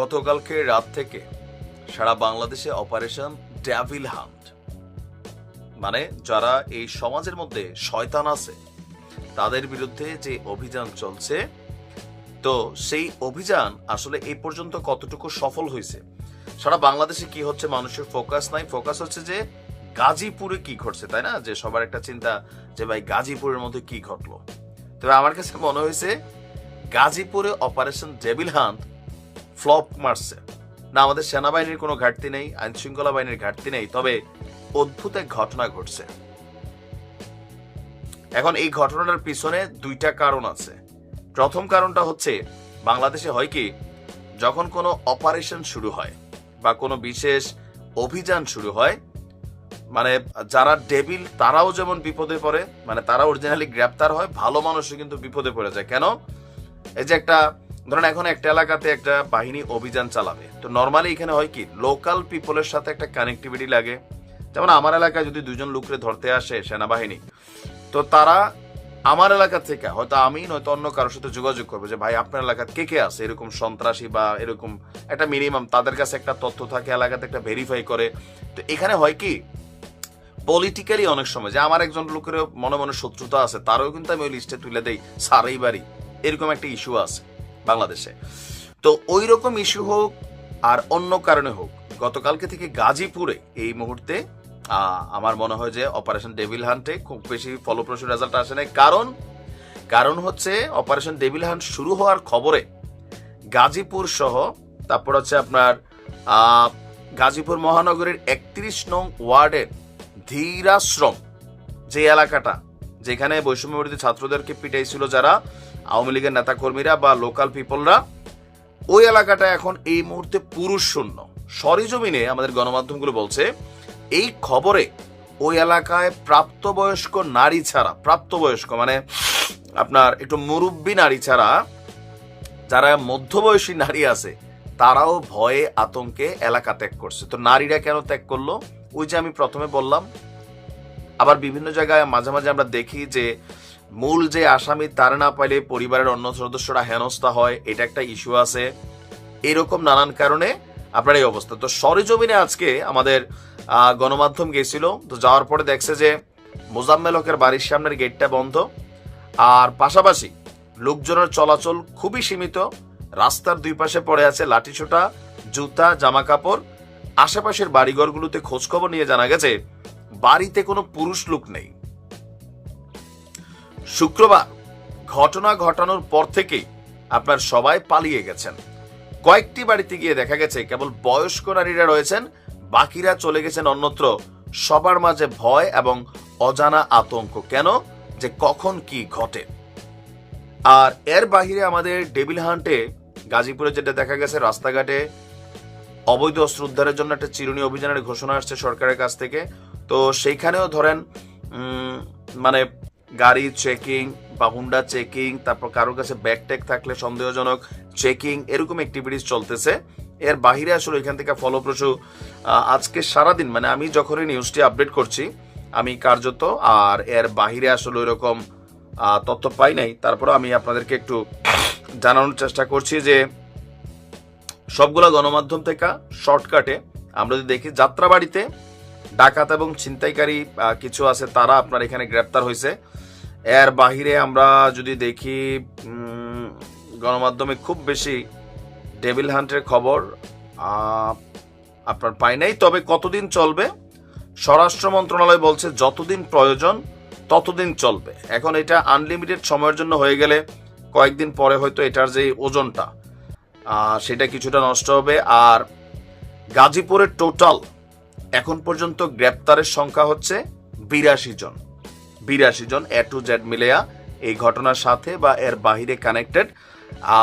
গতকালকে রাত থেকে সারা বাংলাদেশে অপারেশন ড্যাভিল হান্ট। মানে যারা এই সমাজের মধ্যে শয়তান আছে, তাদের বিরুদ্ধে যে অভিযান চলছে, তো সেই অভিযান আসলে এই পর্যন্ত কতটুকু সফল হয়েছে? সারা বাংলাদেশে কি হচ্ছে মানুষের ফোকাস নাই ফোকাস হচ্ছে যে গাজীপুরে কি ঘটছে, তাই না? যে সবার একটা চিন্তা যে ভাই গাজীপুরের মধ্যে কি ঘটলো? তবে আমার কাছে মনে হয়েছে, গাজীপুরে অপারেশন ডেভিল হান্ট ফ্লপ মারছে। না, আমাদের সেনাবাহিনীর কোনো ঘাটতি নেই আইন শৃঙ্খলা বাহিনীর ঘাটতি নেই, তবে অদ্ভুত এক ঘটনা ঘটছে। এখন এই ঘটনাটার পিছনে দুইটা কারণ আছে। প্রথম কারণটা হচ্ছে, বাংলাদেশে হয় কি, যখন কোনো অপারেশন শুরু হয় বা কোনো বিশেষ অভিযান শুরু হয় মানে যারা ডেবিল, তারাও যেমন বিপদে পড়ে মানে তারা অরিজিনালি গ্রেপ্তার হয়, ভালো মানুষও কিন্তু বিপদে পড়ে যায়। কেন? এই যে একটা ধরেন, এখন একটা এলাকাতে একটা বাহিনী অভিযান চালাবে। তো নর্মালি এখানে হয় কি লোকাল পিপলের সাথে একটা কানেক্টিভিটি লাগে। যেমন আমার এলাকায় যদি দুজন লোকরে ধরতে আসে সেনাবাহিনী, তো তারা আমার এলাকা থেকে, হয়তো আমি নয়তো অন্য কারোর সাথে যোগাযোগ করব যে, ভাই, আপনার এলাকার কে কে আছে? এরকম সন্ত্রাসী বা এরকম একটা মিনিমাম তাদের কাছে একটা তথ্য থাকে, এলাকাতে একটা ভেরিফাই করে। তো এখানে হয় কি পলিটিক্যালি অনেক সময় যে আমার একজন লোকের মনে মনে শত্রুতা আছে, তারও কিন্তু আমি ওই লিস্টে তুলে দেই, সারাই বাড়ি। এরকম একটা ইস্যু আছে। বাংলাদেশে। তো ওই রকম ইস্যু হোক আর অন্য কারণে হোক, গতকালকে থেকে গাজীপুরে এই মুহূর্তে আমার মনে হয় যে অপারেশন ডেভিল হান্টে খুব বেশি ফলপ্রসূ রেজাল্ট আসে নাই। কারণ কারণ হচ্ছে অপারেশন ডেভিল হান্ট শুরু হওয়ার খবরে গাজীপুর সহ, তারপর হচ্ছে আপনার গাজীপুর মহানগরীর একত্রিশ নং ওয়ার্ডের ধীরাশ্রম যে এলাকাটা, যেখানে বৈষম্য বিরোধী ছাত্রদেরকে পিটাইছিল যারা আওয়ামী লীগের নেতাকর্মীরা বা লোকাল পিপলরা ওই এলাকাটা এখন এই মুহূর্তে পুরুষ শূন্য সরিজমিনে আমাদের গণমাধ্যমগুলো বলছে, এই খবরে ওই এলাকায় প্রাপ্তবয়স্ক নারী ছাড়া, প্রাপ্তবয়স্ক মানে আপনার একটু মুরব্বী নারী ছাড়া যারা মধ্যবয়সী নারী আছে, তারাও ভয়ে আতঙ্কে এলাকা ত্যাগ করছে। তো নারীরা কেন ত্যাগ করল? ওই যে আমি প্রথমে বললাম। আবার বিভিন্ন জায়গায় মাঝে মাঝে আমরা দেখি যে মূল যে আসামি, তার না পাইলে পরিবারের অন্য সদস্যরা হেনস্থা হয়, এটা একটা ইস্যু আছে। এরকম নানান কারণে আপনার এই অবস্থা। তো সরেজমিনে আজকে আমাদের গণমাধ্যম গেছিল। তো যাওয়ার পরে দেখছে যে মোজাম্মেল হকের বাড়ির সামনের গেটটা বন্ধ। আর পাশাপাশি লোকজনের চলাচল খুবই সীমিত। রাস্তার দুই পাশে পড়ে আছে লাঠিছোটা, জুতা জামা কাপড় আশেপাশের বাড়িঘরগুলোতে খোঁজখবর নিয়ে জানা গেছে, বাড়িতে কোনো পুরুষ লোক নেই। শুক্রবার ঘটনা ঘটানোর পর থেকেই আপনার সবাই পালিয়ে গেছেন। কয়েকটি বাড়িতে গিয়ে দেখা গেছে, কেবল বয়স্ক নারীরা রয়েছেন, বাকিরা চলে গেছেন অন্যত্র। সবার মাঝে ভয় এবং অজানা আতঙ্ক। কেন? যে কখন কি ঘটে। আর এর বাহিরে আমাদের ডেভিল হান্টে, গাজীপুরে যেটা দেখা গেছে, রাস্তাঘাটে অবৈধ অস্ত্র উদ্ধারের জন্য একটা চিরুনি অভিযানের ঘোষণা আসছে সরকারের কাছ থেকে। তো সেইখানেও ধরেন মানে গাড়ি চেকিং বা হুন্ডা চেকিং তারপর কারোর কাছে ব্যাগ ট্যাগ থাকলে সন্দেহজনক চেকিং এরকম অ্যাক্টিভিটিস চলতেছে। এর বাহিরে আসলে এখান থেকে ফলপ্রসূ আজকে সারাদিন মানে আমি যখনই নিউজটি আপডেট করছি আমি কার্যত আর এর বাহিরে আসলে ওইরকম আহ, তথ্য পাই নাই। তারপরে আমি আপনাদেরকে একটু জানানোর চেষ্টা করছি যে সবগুলা গণমাধ্যম থেকে শর্টকাটে আমরা যদি দেখি যাত্রাবাড়িতে ডাকাত এবং ছিনতাইকারী কিছু আছে, তারা আপনার এখানে গ্রেপ্তার হয়েছে। এর বাহিরে আমরা যদি দেখি গণমাধ্যমে খুব বেশি ডেভিল হান্টের খবর আপনার পাই নাই। তবে কতদিন চলবে? স্বরাষ্ট্র মন্ত্রণালয় বলছে যতদিন প্রয়োজন, ততদিন চলবে। এখন এটা আনলিমিটেড সময়ের জন্য হয়ে গেলে কয়েকদিন পরে হয়তো এটার যে ওজনটা সেটা কিছুটা নষ্ট হবে। আর গাজীপুরের টোটাল এখন পর্যন্ত গ্রেপ্তারের সংখ্যা হচ্ছে বিরাশি জন। বিরাশি জন এ টু জেড মিলেয়া এই ঘটনার সাথে বা এর বাহিরে কানেক্টেড।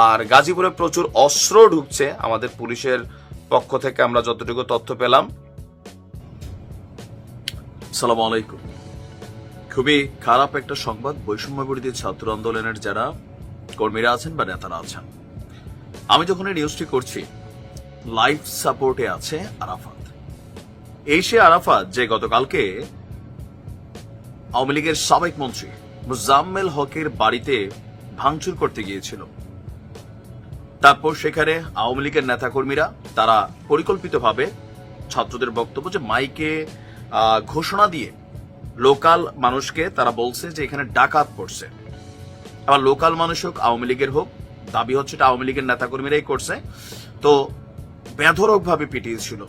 আর গাজীপুরে প্রচুর অস্ত্র ঢুকছে আমাদের পুলিশের পক্ষ থেকে, আমরা যতটুকু তথ্য পেলাম। সালাম আলাইকুম। খুবই খারাপ একটা সংবাদ বৈষম্য বিরোধী ছাত্র আন্দোলনের যারা কর্মীরা আছেন বা নেতারা আছেন। আমি যখন এই নিউজটি করছি লাইভ সাপোর্টে আছে আরাফাত। এই আরাফাত, যে গতকালকে আওয়ামী লীগের সাবেক মন্ত্রী মুজাম্মেল হকের বাড়িতে ভাঙচুর করতে গিয়েছিল। তারপর সেখানে আওয়ামী লীগের নেতাকর্মীরা তারা পরিকল্পিতভাবে ছাত্রদের বক্তব্য যে মাইকে ঘোষণা দিয়ে লোকাল মানুষকে তারা বলছে যে এখানে ডাকাত পড়ছে। আবার লোকাল মানুষ হোক, আওয়ামী লীগের হোক, দাবি হচ্ছে এটা আওয়ামী লীগের নেতাকর্মীরাই করছে। তো বেধরক ভাবে পিটিয়েছিল।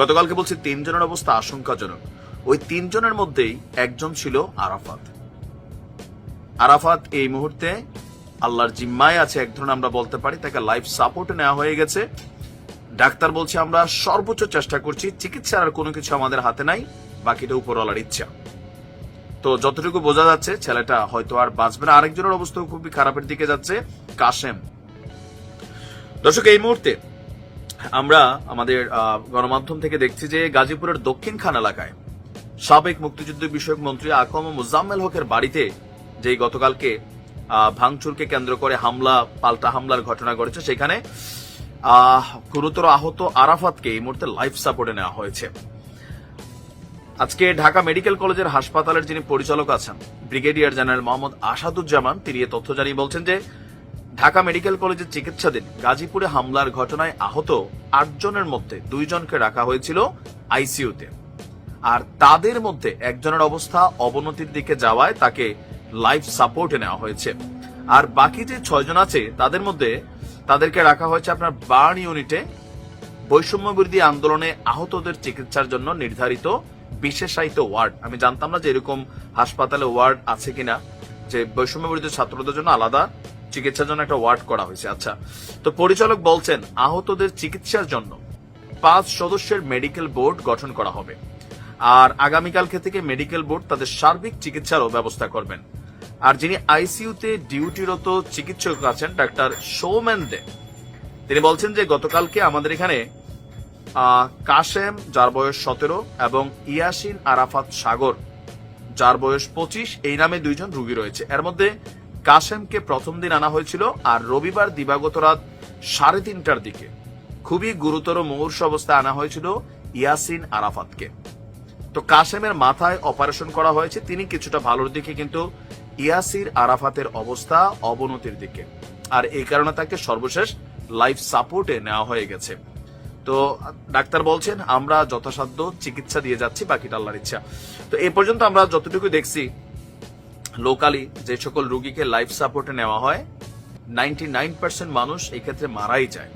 গতকালকে বলছি, তিনজনের অবস্থা আশঙ্কাজনক। ওই তিনজনের মধ্যেই একজন ছিল আরাফাত। আরাফাত এই মুহূর্তে আল্লাহর জিম্মায় আছে, এক ধরনের আমরা বলতে পারি, তাকে লাইফ সাপোর্টে নেওয়া হয়ে গেছে। ডাক্তার বলছে, আমরা সর্বোচ্চ চেষ্টা করছি, চিকিৎসার আর কোনো কিছু আমাদের হাতে নাই, বাকিটা উপরওয়ালার ইচ্ছা। তো যতটুকু বোঝা যাচ্ছে, ছেলেটা হয়তো আর বাঁচবে না। আরেকজনের অবস্থা খুবই খারাপের দিকে যাচ্ছে, কাশেম। দর্শক, এই মুহূর্তে আমরা আমাদের গণমাধ্যম থেকে দেখছি যে গাজীপুরের দক্ষিণ খান এলাকায় সাবেক মুক্তিযুদ্ধ বিষয়ক মন্ত্রী আকম মুজাম্মেল হকের বাড়িতে যেই গতকালকে ভাঙচুরকে কেন্দ্র করে হামলা, পাল্টা হামলার ঘটনা ঘটেছে, সেখানে গুরুতর আহত আরাফাতকে এই মুহূর্তে লাইফ সাপোর্টে নেওয়া হয়েছে। আজকে ঢাকা মেডিকেল কলেজের হাসপাতালের যিনি পরিচালক আছেন, ব্রিগেডিয়ার জেনারেল মোহাম্মদ আসাদুজ্জামান, তিনি এ তথ্য জানিয়ে বলছেন যে ঢাকা মেডিকেল কলেজের চিকিৎসাধীন গাজীপুরে হামলার ঘটনায় আহত আটজনের মধ্যে দুইজনকে রাখা হয়েছিল আইসিইউতে। আর তাদের মধ্যে একজনের অবস্থা অবনতির দিকে যাওয়ায় তাকে লাইফ সাপোর্টে নেওয়া হয়েছে। আর বাকি যে ছয়জন আছে, তাদের মধ্যে তাদেরকে রাখা হয়েছে আপনার বার্ন ইউনিটে। বৈষম্য বিরোধী আন্দোলনে আহতদের চিকিৎসার জন্য নির্ধারিত বিশেষায়িত ওয়ার্ড। আমি জানতাম না যে এরকম হাসপাতালে ওয়ার্ড আছে কিনা, যে বৈষম্য বিরোধী ছাত্রদের জন্য আলাদা। চিকিৎসার জন্য একটা ওয়ার্ড করা হয়েছে। আচ্ছা তো পরিচালক বলছেন, আহতদের চিকিৎসার জন্য পাঁচ সদস্যের মেডিকেল বোর্ড গঠন করা হবে। আর আগামীকালকে থেকে মেডিকেল বোর্ড তাদের সার্বিক চিকিৎসারও ব্যবস্থা করবেন। আর যিনি আইসিইউতে ডিউটিরত চিকিৎসক আছেন, ডাক্তার সৌমেন দে, তিনি বলছেন যে গতকালকে আমাদের এখানে কাশেম, যার বয়স সতেরো, এবং ইয়াসিন আরাফাত সাগর, যার বয়স পঁচিশ, এই নামে দুইজন রুগী রয়েছে। এর মধ্যে কাশেমকে প্রথম দিন আনা হয়েছিল আর রবিবার দিবাগত রাত সাড়ে তিনটার দিকে। খুবই গুরুতর মুমূর্ষ অবস্থায় আনা হয়েছিল ইয়াসিন আরাফাতকে। তো কাশেমের মাথায় অপারেশন করা হয়েছে, তিনি কিছুটা ভালোর দিকে কিন্তু ইয়াসির আরাফাতের অবস্থা অবনতির দিকে। আর এই কারণে তাকে সর্বশেষ লাইফ সাপোর্টে নেওয়া হয়ে গেছে। তো ডাক্তার বলছেন, আমরা যথাসাধ্য চিকিৎসা দিয়ে যাচ্ছি, বাকিটা আল্লাহর ইচ্ছা। তো এই পর্যন্ত আমরা যতটুকু দেখছি লোকালি যে সকল রুগীকে লাইফ সাপোর্টে নেওয়া হয় নাইনটি নাইন পার্সেন্ট মানুষ এই ক্ষেত্রে মারাই যায়।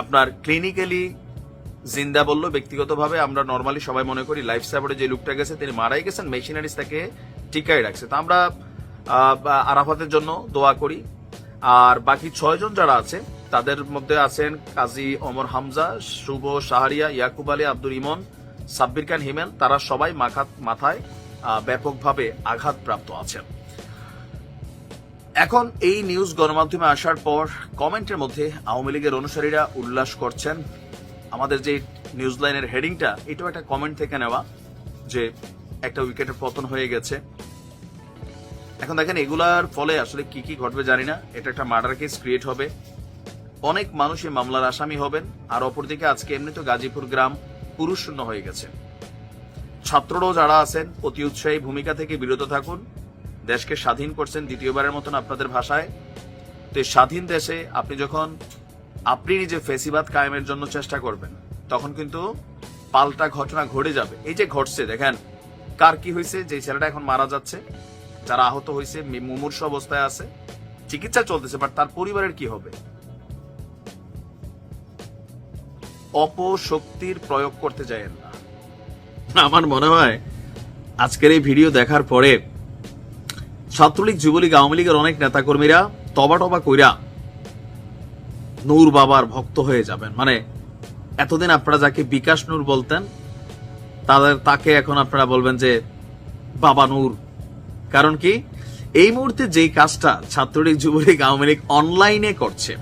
আপনার ক্লিনিক্যালি জিন্দা বলল, ব্যক্তিগতভাবে আমরা নর্মালি সবাই মনে করি লাইফ সাপোর্টে যে লোকটা গেছে, তিনি মারাই গেছেন মেশিনারিজ তাকে টিকাই রাখছে। তো আমরা আরাফাতের জন্য দোয়া করি। আর বাকি ছয়জন যারা আছে, তাদের মধ্যে আছেন কাজী অমর হামজা, শুভ সাহারিয়া ইয়াকুব আলী, আব্দুল ইমন, সাব্বির খান হিমেন তারা সবাই মাথায় ব্যাপকভাবে আঘাতপ্রাপ্ত আছেন। এখন এই নিউজ গণমাধ্যমে আসার পর কমেন্টের মধ্যে আওয়ামী লীগের অনুসারীরা উল্লাস করছেন। আমাদের যে নিউজ লাইনের হেডিংটা, এটাও একটা কমেন্ট থেকে নেওয়া যে একটা উইকেটের পতন হয়ে গেছে। এখন দেখেন, এগুলার ফলে আসলে কি কি ঘটবে জানি না। এটা একটা মার্ডার কেস ক্রিয়েট হবে। অনেক মানুষ এই মামলার আসামি হবেন। আর অপরদিকে আজকে এমনি তো গাজীপুর গ্রাম পুরুষ শূন্য হয়ে গেছে। ছাত্ররাও যারা আছেন, অতি উৎসাহী ভূমিকা থেকে বিরত থাকুন। দেশকে স্বাধীন করছেন দ্বিতীয়বারের মতন আপনাদের ভাষায়। তো এই স্বাধীন দেশে আপনি যখন, আপনি নিজে ফেসিবাদ কায়েমের জন্য চেষ্টা করবেন, তখন কিন্তু পাল্টা ঘটনা ঘটে যাবে। এই যে ঘটছে, দেখেন, কার কি হয়েছে? যে ছেলেটা এখন মারা যাচ্ছে, যারা আহত হয়েছে মুমূর্ষ অবস্থায় আছে। চিকিৎসা চলতেছে বাট তার পরিবারের কি হবে? অপশক্তির প্রয়োগ করতে যায়েন। আমার মনে হয় আজকের এই ভিডিও দেখার পরে ছাত্রলীগ, যুবলীগ, আওয়ামী লীগের অনেক নেতাকর্মীরা তবা টবা কইরা নূর বাবার ভক্ত হয়ে যাবেন। মানে এতদিন আপনারা যাকে বিকাশ নূর বলতেন, তাদের, তাকে এখন আপনারা বলবেন যে বাবা নূর। কারণ কি? এই মুহূর্তে যেই কাজটা ছাত্রলীগ, যুবলীগ, আওয়ামী লীগ অনলাইনে করছে,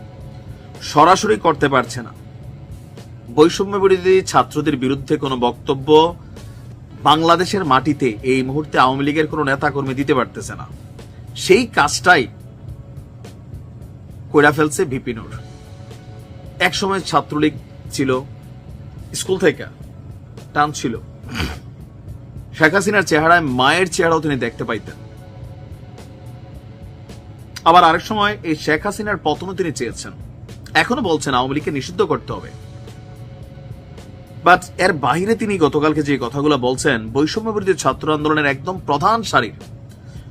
সরাসরি করতে পারছে না। বৈষম্য বিরোধী ছাত্রদের বিরুদ্ধে কোনো বক্তব্য বাংলাদেশের মাটিতে এই মুহূর্তে আওয়ামী লীগের কোনো নেতাকর্মী দিতে পারতেছে না। সেই কাজটাই কইরা ফেলছে বিপিনুর একসময় ছাত্রলীগ ছিল, স্কুল থেকে টান ছিল। শেখ হাসিনার চেহারায় মায়ের চেহারাও তিনি দেখতে পাইতেন। আবার আরেক সময় এই শেখ হাসিনার পতনও তিনি চেয়েছেন। এখনও বলছেন আওয়ামী লীগকে নিষিদ্ধ করতে হবে। বাট এর বাহিরে তিনি গতকালকে যে কথাগুলো বলছেন বৈষম্য বিরোধী ছাত্র আন্দোলনের একদম প্রধান সারির।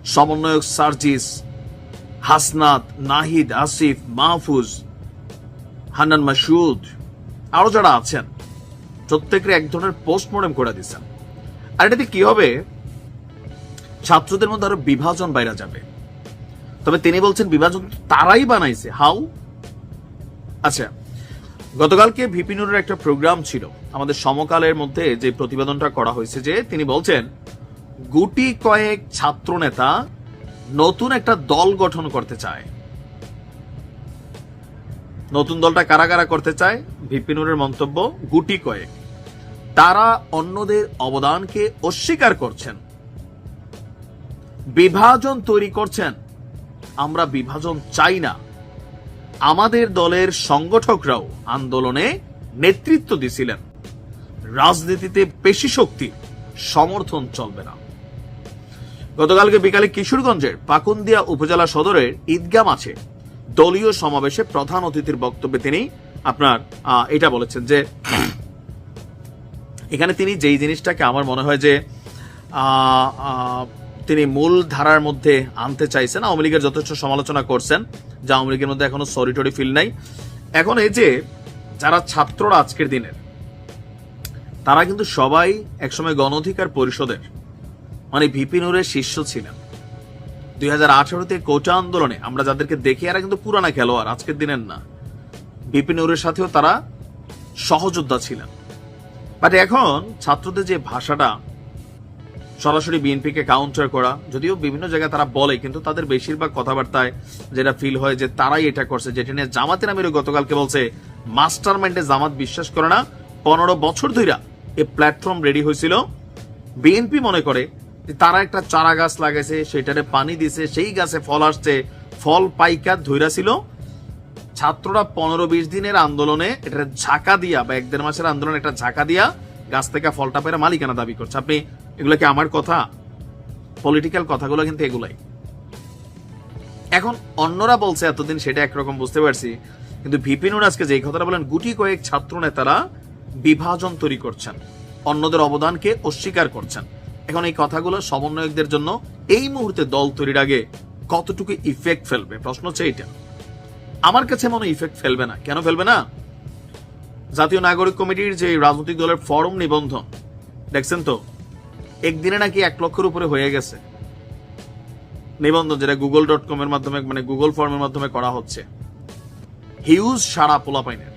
সমন্বয়ক সার্জিস, হাসনাত, নাহিদ, আসিফ, মাহফুজ, হান্নান মাসুদ আরও যারা আছেন প্রত্যেকের এক ধরনের পোস্টমর্টম করে দিচ্ছেন। আর এটাতে কি হবে? ছাত্রদের মধ্যে আরও বিভাজন বাইরা যাবে। তবে তিনি বলছেন বিভাজন তারাই বানাইছে। হাউ আচ্ছা গতকালকে ভিপিনুরের একটা প্রোগ্রাম ছিল। আমাদের সমকালের মধ্যে যে প্রতিবেদনটা করা হয়েছে যে তিনি বলছেন, গুটি কয়েক ছাত্র নেতা নতুন একটা দল গঠন করতে চায়। নতুন দলটা কারা কারা করতে চায়? ভিপিনুরের মন্তব্য, গুটি কয়েক। তারা অন্যদের অবদানকে অস্বীকার করছেন। বিভাজন তৈরি করছেন। আমরা বিভাজন চাই না। আমাদের দলের সংগঠকরাও আন্দোলনে নেতৃত্ব দিছিলেন। রাজনীতিতে পেশি শক্তি, সমর্থন চলবে না। গতকালকে বিকালে কিশোরগঞ্জের পাকুন্দিয়া উপজেলা সদরের ঈদগাহ মাঠে দলীয় সমাবেশে প্রধান অতিথির বক্তব্যে তিনি আপনার এটা বলেছেন যে, এখানে তিনি যেই জিনিসটাকে আমার মনে হয় যে তিনি মূল ধারার মধ্যে আনতে চাইছেন, আওয়ামী লীগের যথেষ্ট সমালোচনা করছেন, যে আওয়ামী লীগের মধ্যে এখনও সরি টরি ফিল নাই। এখন এই যে, যারা ছাত্ররা আজকের দিনের তারা কিন্তু সবাই একসময় গণ অধিকার পরিষদের মানে ভিপি নুরের শিষ্য ছিলেন। দুই হাজার আঠারোতে কোটা আন্দোলনে, আমরা যাদেরকে দেখি, এরা কিন্তু পুরানা খেলোয়াড়, আজকের দিনের না। ভিপি নুরের সাথেও তারা সহযোদ্ধা ছিলেন। বাট এখন ছাত্রদের যে ভাষাটা, সরাসরি বিএনপিকে কাউন্টার করা, যদিও বিভিন্ন জায়গায় তারা বলে, কিন্তু তাদের বেশিরভাগ কথাবার্তায় যেটা ফিল হয় যে তারাই এটা করছে, যেটা নিয়ে জামাতের আমিরও গতকালকে বলছে মাস্টার মাইন্ডে জামাত বিশ্বাস করে না। পনেরো বছর ধইরা এই প্ল্যাটফর্ম রেডি হয়েছিল। বিএনপি মনে করে যে তারা একটা চারা গাছ লাগাইছে, সেটারে পানি দিছে, সেই গাছে ফল আসছে, ফল পাইকা ধইরা ছিল। ছাত্ররা পনেরো বিশ দিনের আন্দোলনে এটা ঝাঁকা দিয়া বা এক দেড় মাসের আন্দোলনে একটা ঝাঁকা দিয়া গাছ থেকে ফলটা পেরে মালিকানা দাবি করছে। আপনি এগুলো কি আমার কথা? পলিটিক্যাল কথাগুলো কিন্তু এগুলাই। এখন অন্যরা বলছে, এতদিন সেটা একরকম বুঝতে পারছি, কিন্তু ভিপিনুর আজকে যে কথাটা বলেন, গুটি কয়েক ছাত্র নেতারা বিভাজন তৈরি করছেন, অন্যদের অবদানকে অস্বীকার করছেন। এখন এই কথাগুলো সমন্বয়কদের জন্য এই মুহূর্তে দল তৈরির আগে কতটুকু ইফেক্ট ফেলবে? প্রশ্ন হচ্ছে এইটা। আমার কাছে মনে ইফেক্ট ফেলবে না। কেন ফেলবে না? জাতীয় নাগরিক কমিটির যে রাজনৈতিক দলের ফরম নিবন্ধন, দেখছেন তো? একদিনে নাকি এক লক্ষের উপরে হয়ে গেছে। নিবন্ধন যেটা গুগল ডট কম এর মাধ্যমে মানে গুগল ফর্মের মাধ্যমে করা হচ্ছে। হিউজ সারা পোলাপাইনের।